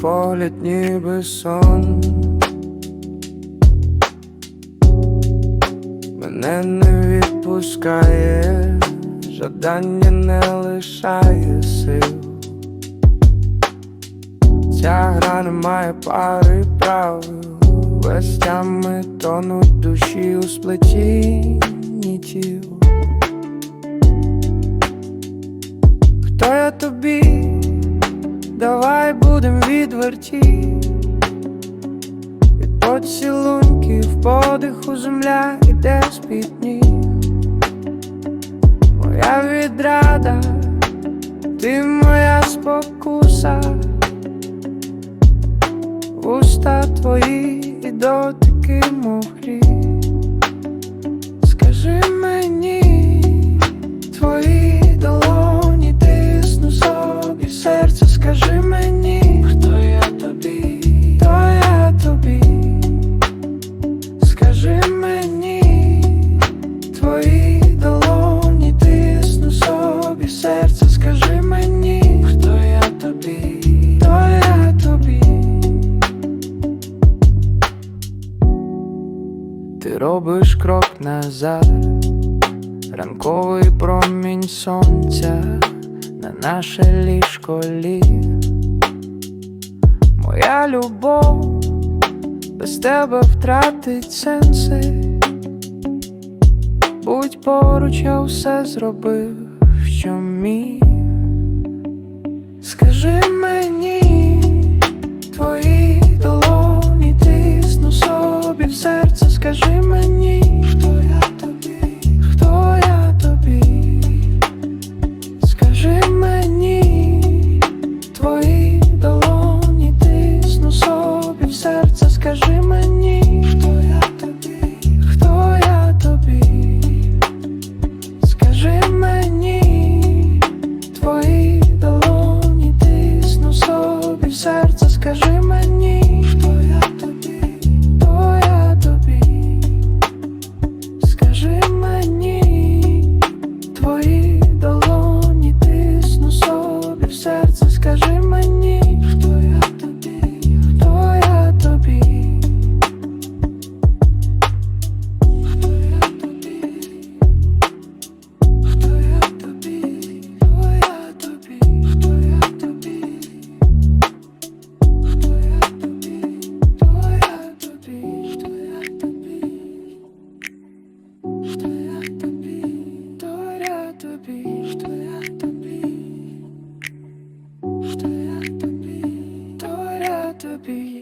погляд ніби сон. Мене не відпускає, жадання не лишає сил. Ця гра не має пари правил, вестями тонуть душі у сплетінні тіл. Відверті Від поцілунків подиху земля іде з-під ніг. Моя відрада, ти моя спокуса, Уста твої і дотики мокрі Робиш крок назад, ранковий промінь сонця на наше ліжко ліг. Моя любов без тебе втратить сенси. Будь поруч, я все зробив, що міг. Скажи мені, скажи мені, твої долоні тисну собі в серце, скажи мені, depuis